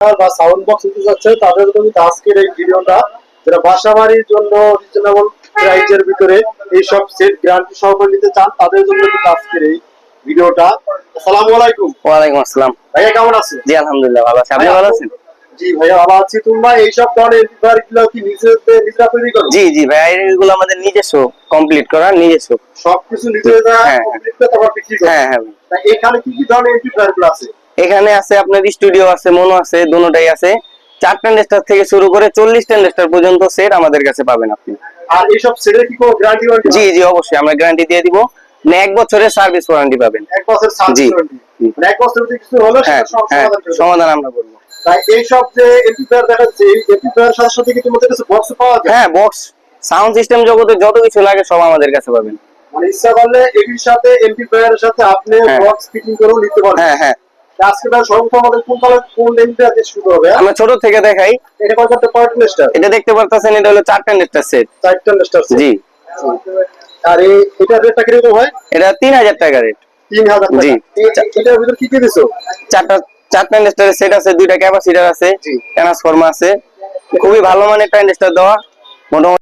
বা sound box নিতে যাচ্ছে তাদের জন্য আজকের এই ভিডিওটা যারা বাসা বাড়ির জন্য রিজনেবল প্রাইজের ভিতরে এইসব সেট গ্যারান্টি সহকারে নিতে চান তাদের জন্য কিন্তু আজকের এই ভিডিওটা। আসসালামু আলাইকুম। ওয়ালাইকুম আসসালাম। ভাইয়া কেমন আছেন? জি আলহামদুলিল্লাহ ভালো আছি। আপনি ভালো আছেন? জি ভাইয়া ভালো আছি। তোমরা এইসব ধরনেরগুলো কি নিজেদের নিজেরা তৈরি করো? জি জি ভাই এগুলো আমাদের নিজস্ব কমপ্লিট করা নিজস্ব। সবকিছু নিজেরা হ্যাঁ। কমপ্লিট করে তারপর বিক্রি করো। হ্যাঁ হ্যাঁ। এখানে কি কি ধরনেরগুলো আছে? এখানে আছে আপনার স্টুডিও আছে মনো আছে দুটোটাই আছে। চার টেন্ডেস্টার থেকে শুরু করে চল্লিশ টেন্ডেস্টার পর্যন্ত সেট আমাদের কাছে পাবেন আপনি। আর এইসব সেটের কি কোনো গ্যারান্টি জি জি অবশ্যই আমরা গ্যারান্টি দিয়ে দিব। মানে এক বছরের সার্ভিস ওয়ারেন্টি পাবেন। এক বছর সার্ভিস জি, মানে এক বছর কিছু হলো হ্যাঁ হ্যাঁ সমাধান আমরা করব। তাই এইসব যে এই এমপ্লিফায়ার সাথে সাথে কি তোমাদের কাছে বক্স পাওয়া যায়? হ্যাঁ বক্স সাউন্ড সিস্টেম জগতে যত কিছু লাগে সব আমাদের কাছে পাবেন। মানে ইচ্ছা করলে এটির সাথে এমপ্লিফায়ারের সাথে আপনি। বক্স ফিটিং করেও নিতে পারবেন। হ্যাঁ হ্যাঁ। আজকে তাহলে সর্বপ্রথম আমাদের কোন কালার কোন এমপ্লিফায়ার দিয়ে শুরু হবে? আমরা ছোট থেকে দেখাই। এটা কয় করতে পার্ট লিস্টার এটা দেখতে পারতেছেন এটা হলো চার টেন্ডেস্টার সেট চারটা লিস্টার জি। আর এটা রেটটা হয়? টাকা রেট তিন হাজার টাকা। জি। এটার ভিতর কি কি দিছো? চারটা চার ট্রানজিস্টারের সেট আছে দুইটা ক্যাপাসিটার আছে ট্রান্সফর্মার আছে। খুবই ভালো মানের ট্রানজিস্টার দেওয়া। মোটামুটি